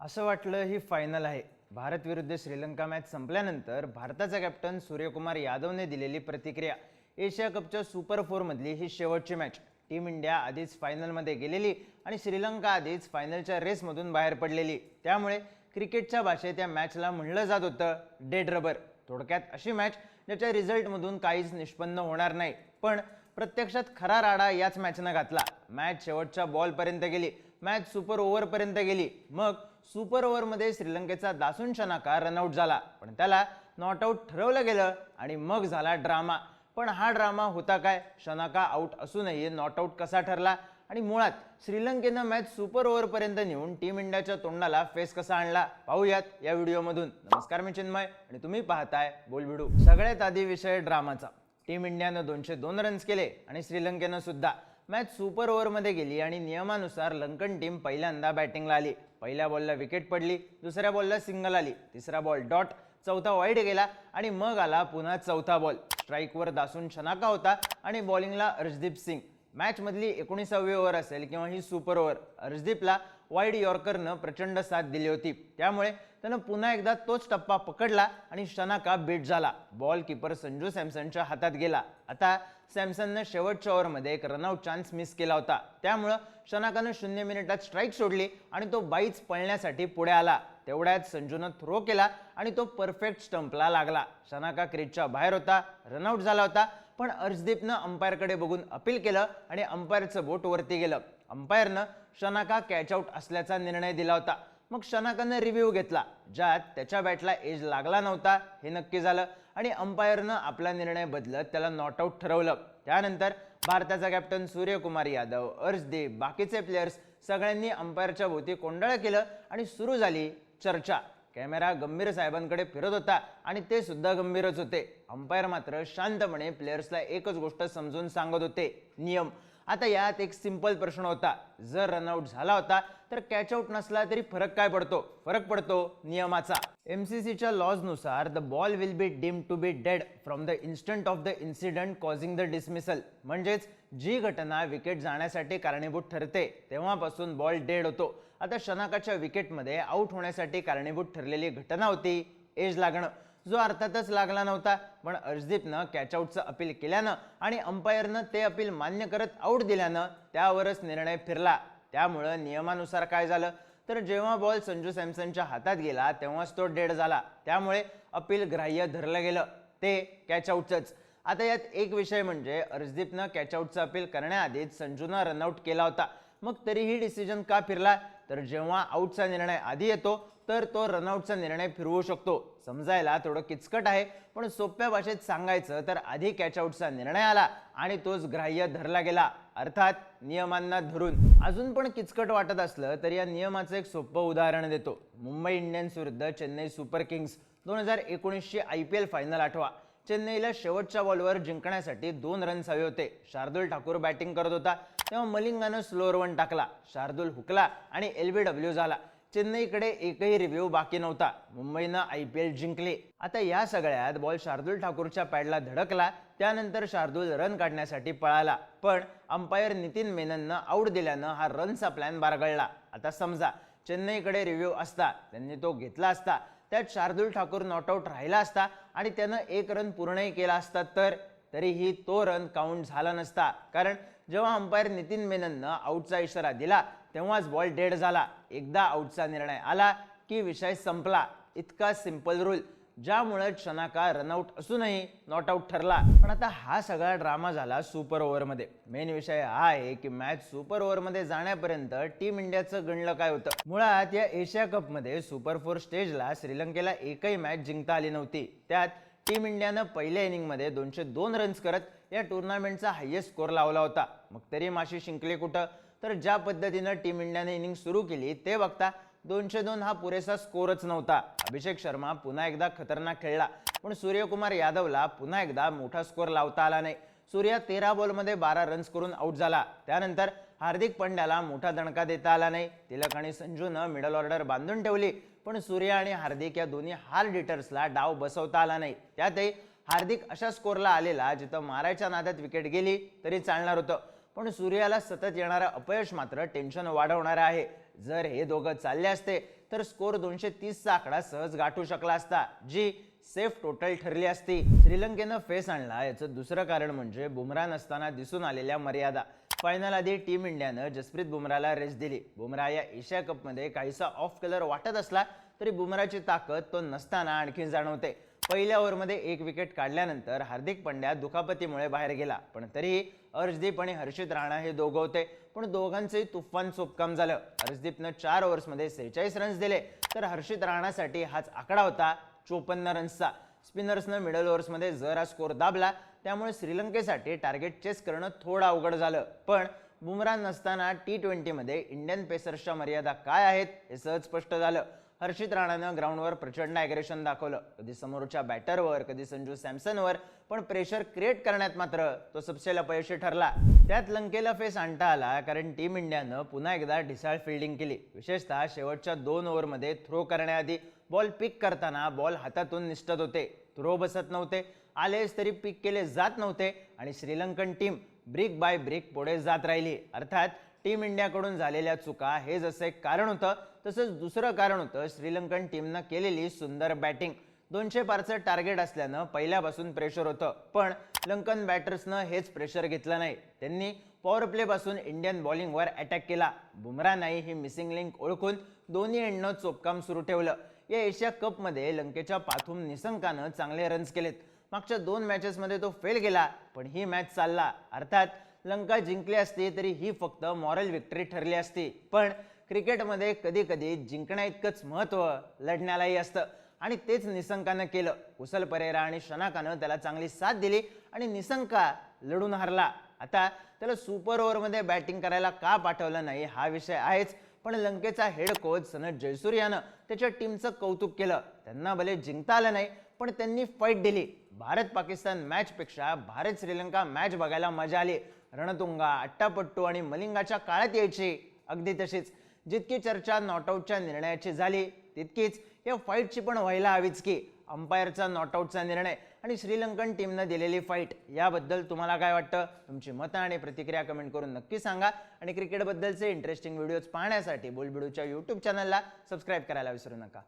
असं वाटलं ही फायनल आहे. भारत विरुद्ध श्रीलंका मॅच संपल्यानंतर भारताचा कॅप्टन सूर्यकुमार यादवने दिलेली प्रतिक्रिया. एशिया कपच्या सुपर फोरमधली ही शेवटची मॅच टीम इंडिया आधीच फायनलमध्ये गेलेली आणि श्रीलंका आधीच फायनलच्या रेसमधून बाहेर पडलेली. त्यामुळे क्रिकेटच्या भाषेत या मॅचला म्हणलं जात होतं डेड रबर थोडक्यात अशी मॅच ज्याच्या रिझल्टमधून काहीच निष्पन्न होणार नाही. पण प्रत्यक्षात खरा राडा याच मॅचनं घातला. मॅच शेवटच्या बॉलपर्यंत गेली. मॅच सुपर ओव्हरपर्यंत गेली. मग सुपर ओव्हरमध्ये श्रीलंकेचा दासून शनाका रनआउट झाला. पण त्याला नॉट आऊट ठरवलं गेलं आणि मग झाला ड्रामा. पण हा ड्रामा होता काय? शनाका आऊट असूनही नॉट आऊट कसा ठरला? आणि मुळात श्रीलंकेनं मॅच सुपर ओव्हरपर्यंत नेऊन टीम इंडियाच्या तोंडाला फेस कसा आणला? पाहूयात या व्हिडिओमधून. नमस्कार मी चिन्मय आणि तुम्ही पाहताय बोल सगळ्यात आधी विषय ड्रामाचा. टीम इंडियानं दोनशे दोन रन्स केले आणि श्रीलंकेनं सुद्धा. मॅच सुपर ओव्हरमध्ये गेली आणि नियमानुसार लंकन टीम पहिल्यांदा बॅटिंगला आली. पहिल्या बॉलला विकेट पडली दुसऱ्या बॉलला सिंगल आली. तिसरा बॉल डॉट चौथा वाईट गेला आणि मग आला पुन्हा चौथा बॉल. स्ट्राईकवर दासून शनाका होता आणि बॉलिंगला अर्शदीप सिंग. मॅचमधली एकोणीसावी ओव्हर असेल किंवा ही सुपर ओव्हर अर्शदीपला वाईड यॉर्करनं प्रचंड साथ दिली होती. त्यामुळे त्यानं पुन्हा एकदा तोच टप्पा पकडला आणि शनाका बीट झाला. बॉल किपर संजू सॅमसनच्या हातात गेला. आता सॅमसननं शेवटच्या ओव्हरमध्ये एक रनआउट चान्स मिस केला होता. त्यामुळं शनाकानं शून्य मिनिटात स्ट्राईक सोडली आणि तो बाईच पळण्यासाठी पुढे आला. तेवढ्यात संजूनं थ्रो केला आणि तो परफेक्ट स्टंपला लागला. शनाका क्रीजच्या बाहेर होता रनआउट झाला होता पण अर्शदीपनं अंपायरकडे बघून अपील केलं आणि अंपायरचं बोट वरती गेलं. अंपायरनं शनाका कॅचआऊट असल्याचा निर्णय दिला होता. मग शनाकानं रिव्ह्यू घेतला ज्यात त्याच्या बॅटला एज लागला नव्हता हे नक्की झालं. आणि अंपायरनं आपला निर्णय बदलत त्याला नॉट आऊट ठरवलं. त्यानंतर भारताचा कॅप्टन सूर्यकुमार यादव अर्शदीप बाकीचे प्लेयर्स सगळ्यांनी अंपायरच्या भोवती कोंडळं केलं आणि सुरू झाली चर्चा. कॅमेरा गंभीर साहेबांकडे फिरत होता आणि ते सुद्धा गंभीरच होते. अंपायर मात्र शांतपणे प्लेयर्सला एकच गोष्ट समजून सांगत होते. नियम. आता यात एक सिंपल प्रश्न होता. जर रनआउट झाला होता तर कॅच आउट नसला तरी फरक काय पडतो? फरक पडतो नियमाचा. एमसीसीच्या लॉजनुसार the ball will be deem to be dead from the instant of the incident causing the dismissal म्हणजेच जी घटना विकेट जाण्यासाठी कारणीभूत ठरते तेव्हापासून बॉल डेड होतो. आता शनाकाच्या विकेटमध्ये आऊट होण्यासाठी कारणीभूत ठरलेली घटना होती एज लागणं. जो अर्थातच लागला नव्हता. पण अर्शदीपनं कॅचआउटचं अपील केल्यानं आणि अंपायरनं ते अपील मान्य करत आऊट दिल्यानं त्यावरच निर्णय फिरला. त्यामुळं नियमानुसार काय झालं? तर जेव्हा बॉल संजू सॅमसनच्या हातात गेला तेव्हाच तो डेड झाला. त्यामुळे अपील ग्राह्य धरलं गेलं. ते कॅचआउटचंच आता यात एक विषय म्हणजे अर्शदीपनं कॅचआउटचं अपील करण्याआधीच संजूनं रनआउट केला होता. मग तरीही डिसिजन का फिरला? तर जेव्हा आऊटचा निर्णय आधी येतो तर तो रनआउटचा निर्णय फिरवू शकतो. समजायला थोडं किचकट आहे पण सोप्या भाषेत सांगायचं तर आधी कॅचआउटचा निर्णय आला आणि तोच ग्राह्य धरला गेला. अर्थात नियमांना धरून. अजून पण किचकट वाटत असलं तर या नियमाचं एक सोपं उदाहरण देतो. मुंबई इंडियन्स विरुद्ध चेन्नई सुपर किंग्स दोन हजार एकोणीसशे आय पी एल फायनल आठवा. चेन्नईला शेवटच्या बॉलवर जिंकण्यासाठी दोन रन्स हवे होते. शार्दुल ठाकूर बॅटिंग करत होता. तेव्हा मलिंगानं स्लोअर वन टाकला. शार्दुल हुकला आणि एल बी डब्ल्यू झाला. चेन्नईकडे एकही रिव्ह्यू बाकी नव्हता. मुंबईनं आय पी एल जिंकले. आता या सगळ्यात बॉल शार्दुल ठाकूरच्या पॅडला धडकला त्यानंतर शार्दुल रन काढण्यासाठी पळाला. पण अंपायर नितीन मेनननं आऊट दिल्यानं हा रनचा प्लॅन बारगळला. आता समजा चेन्नईकडे रिव्ह्यू असता त्यांनी तो घेतला असता त्यात शार्दुल ठाकूर नॉटआउट राहिला असता आणि त्यानं एक रन पूर्णही केला असता तर तरीही तो रन काउंट झाला नसता. कारण जेव्हा अंपायर नितीन मेनननं आऊटचा इशारा दिला तेव्हाच बॉल डेड झाला. एकदा आऊटचा निर्णय आला की विषय संपला. इतका सिंपल रूल ज्यामुळे चनाका रनआउट असूनही नॉट आऊट ठरला. पण आता हा सगळा ड्रामा झाला सुपर ओव्हरमध्ये. मेन विषय हा आहे की मॅच सुपर ओव्हरमध्ये जाण्यापर्यंत टीम इंडियाचं गणलं काय होतं? मुळात या एशिया कपमध्ये सुपर फोर स्टेजला श्रीलंकेला एकही मॅच जिंकता आली नव्हती. त्यात टीम इंडियानं पहिल्या इनिंगमध्ये दोनशे दोन रन्स करत या टुर्नामेंटचा हायेस्ट स्कोर लावला होता. मग तरी माशी शिंकले कुठं? तर ज्या पद्धतीनं टीम इंडियाने इनिंग सुरू केली ते बघता दोनशे दोन हा पुरेसा स्कोरच नव्हता. अभिषेक शर्मा पुन्हा एकदा खतरनाक खेळला पण सूर्यकुमार यादवला पुन्हा एकदा मोठा स्कोर लावता आला नाही. सूर्या तेरा बॉलमध्ये बारा रन्स करून आऊट झाला. त्यानंतर हार्दिक पंड्याला मोठा दणका देता आला नाही. तिलक आणि संजूनं मिडल ऑर्डर बांधून ठेवली पण सूर्या आणि हार्दिक या दोन्ही हार्ड हिटर्सला डाव बसवता आला नाही. त्यातही हार्दिक अशा स्कोरला आलेला जिथं मारायच्या नादात विकेट गेली तरी चालणार होतं. पण सूर्याला सतत येणारं अपयश मात्र टेन्शन वाढवणारं आहे. जर हे दोघं चालले असते तर स्कोर दोनशे तीसचा आकडा सहज गाठू शकला असता जी सेफ टोटल ठरली असती. श्रीलंकेनं फेस आणला याचं दुसरं कारण म्हणजे बुमराह नसताना दिसून आलेल्या मर्यादा. फायनल आधी टीम इंडियानं जसप्रीत बुमराहला रेस्ट दिली. बुमराह या एशिया कपमध्ये काहीसा ऑफ कलर वाटत असला तरी बुमराची ताकद तो नसताना आणखी जाणवते. पहिल्या ओव्हरमध्ये एक विकेट काढल्यानंतर हार्दिक पंड्या दुखापतीमुळे बाहेर गेला. पण तरीही अर्शदीप आणि हर्षित राणा हे दोघं होते. पण दोघांचंही तुफान चोपकाम झालं. हर्षदीपनं चार ओव्हर्समध्ये सेहेचाळीस रन्स दिले. तर हर्षित राणासाठी हाच आकडा होता चोपन्न रन्सचा. स्पिनर्सनं मिडल ओव्हर्समध्ये जरा स्कोर दाबला. त्यामुळे श्रीलंकेसाठी टार्गेट चेस करणं थोडं अवघड झालं. पण बुमरा नसताना टी ट्वेंटीमध्ये इंडियन पेसर्सच्या मर्यादा काय आहेत हे सहज स्पष्ट झालं. हर्षित राणानं ग्राउंडवर प्रचंड ॲग्रेशन दाखवलं. कधी समोरच्या बॅटरवर कधी संजू सॅमसनवर पण प्रेशर क्रिएट करण्यात मात्र तो सबसेल अपयशी ठरला. त्यात लंकेला फेस आणता आला कारण टीम इंडियानं पुन्हा एकदा ढिसाळ फिल्डिंग केली. विशेषतः शेवटच्या दोन ओव्हरमध्ये थ्रो करण्याआधी बॉल पिक करताना बॉल हातातून निसटत होते. थ्रो बसत नव्हते. आलेच तरी पिक केले जात नव्हते आणि Sri Lankan team brick by brick पुढे जात राहिली. अर्थात टीम इंडियाकडून झालेल्या चुका हे जसं एक कारण होतं. तसंच दुसरं कारण होतं श्रीलंकन टीमनं केलेली सुंदर बॅटिंग दोनशे पारचं टार्गेट असल्यानं पहिल्यापासून प्रेशर होतं. पण लंकन बॅटर्सनं हेच प्रेशर घेतलं नाही. त्यांनी पॉवर प्लेपासून इंडियन बॉलिंगवर अटॅक केला. बुमरा नाही ही मिसिंग लिंक ओळखून दोन्ही एंडनं चोपकाम सुरू ठेवलं. या एशिया कपमध्ये लंकेच्या पाथूम निसंकानं चांगले रन्स केलेत. मागच्या दोन मॅचेसमध्ये तो फेल गेला पण ही मॅच चालला. अर्थात लंका जिंकली असती तरी ही फक्त मॉरल विक्टरी ठरली असती. पण क्रिकेटमध्ये कधी कधी जिंकण्या इतकंच महत्त्व लढण्यालाही असतं. आणि तेच निसंकानं केलं. कुसल परेरा आणि शनाकानं त्याला चांगली साथ दिली आणि निसंका लढून हरला. आता त्याला सुपर ओव्हरमध्ये बॅटिंग करायला का पाठवलं नाही हा विषय आहेच. पण लंकेचा हेड कोच सनत जयसूर्यानं त्याच्या टीमचं कौतुक केलं. त्यांना भले जिंकता आलं नाही पण त्यांनी फाईट दिली. भारत पाकिस्तान मॅचपेक्षा भारत श्रीलंका मॅच बघायला मजा आली. रणतुंगा अट्टापट्टू आणि मलिंगाच्या काळात यायची अगदी तशीच. जितकी चर्चा नॉटआउटच्या निर्णयाची झाली तितकीच या फाईटची पण व्हायला हवीच की अंपायरचा नॉटआउटचा निर्णय आणि श्रीलंकन टीमनं दिलेली फाईट याबद्दल तुम्हाला काय वाटतं? तुमची मतं आणि प्रतिक्रिया कमेंट करून नक्की सांगा. आणि क्रिकेटबद्दलचे इंटरेस्टिंग व्हिडिओज पाहण्यासाठी बोलबिडूच्या यूट्यूब चॅनलला सबस्क्राईब करायला विसरू नका.